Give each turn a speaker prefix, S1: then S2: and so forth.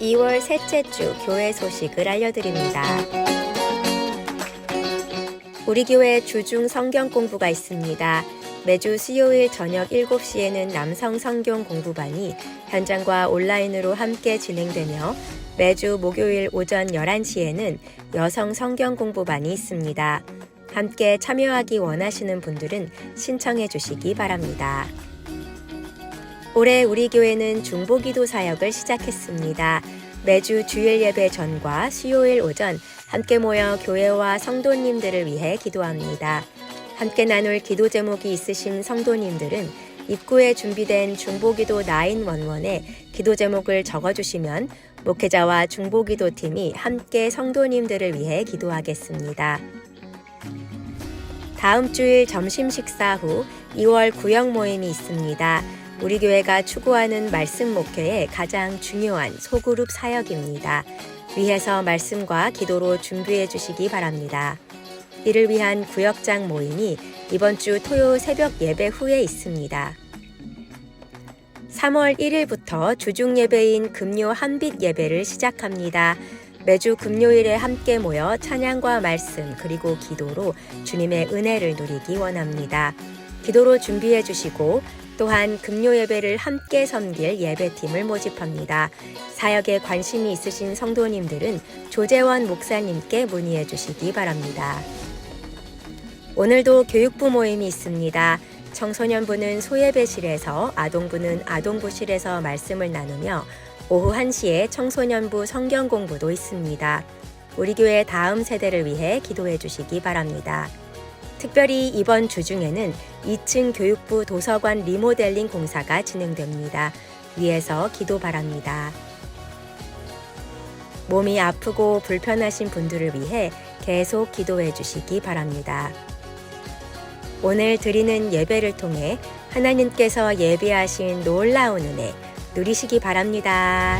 S1: 2월 셋째 주 교회 소식을 알려드립니다. 우리 교회 주중 성경 공부가 있습니다. 매주 수요일 저녁 7시에는 남성 성경 공부반이 현장과 온라인으로 함께 진행되며 매주 목요일 오전 11시에는 여성 성경 공부반이 있습니다. 함께 참여하기 원하시는 분들은 신청해 주시기 바랍니다. 올해 우리 교회는 중보기도 사역을 시작했습니다. 매주 주일 예배 전과 수요일 오전 함께 모여 교회와 성도님들을 위해 기도합니다. 함께 나눌 기도 제목이 있으신 성도님들은 입구에 준비된 중보기도 911에 기도 제목을 적어주시면 목회자와 중보기도 팀이 함께 성도님들을 위해 기도하겠습니다. 다음 주일 점심 식사 후 2월 구역 모임이 있습니다. 우리 교회가 추구하는 말씀 목회의 가장 중요한 소그룹 사역입니다. 위에서 말씀과 기도로 준비해 주시기 바랍니다. 이를 위한 구역장 모임이 이번 주 토요 새벽 예배 후에 있습니다. 3월 1일부터 주중 예배인 금요 한빛 예배를 시작합니다. 매주 금요일에 함께 모여 찬양과 말씀 그리고 기도로 주님의 은혜를 누리기 원합니다. 기도로 준비해 주시고 또한 금요 예배를 함께 섬길 예배팀을 모집합니다. 사역에 관심이 있으신 성도님들은 조재원 목사님께 문의해 주시기 바랍니다. 오늘도 교육부 모임이 있습니다. 청소년부는 소예배실에서 아동부는 아동부실에서 말씀을 나누며 오후 1시에 청소년부 성경 공부도 있습니다. 우리 교회 다음 세대를 위해 기도해 주시기 바랍니다. 특별히 이번 주 중에는 2층 교육부 도서관 리모델링 공사가 진행됩니다. 위에서 기도 바랍니다. 몸이 아프고 불편하신 분들을 위해 계속 기도해 주시기 바랍니다. 오늘 드리는 예배를 통해 하나님께서 예배하신 놀라운 은혜 누리시기 바랍니다.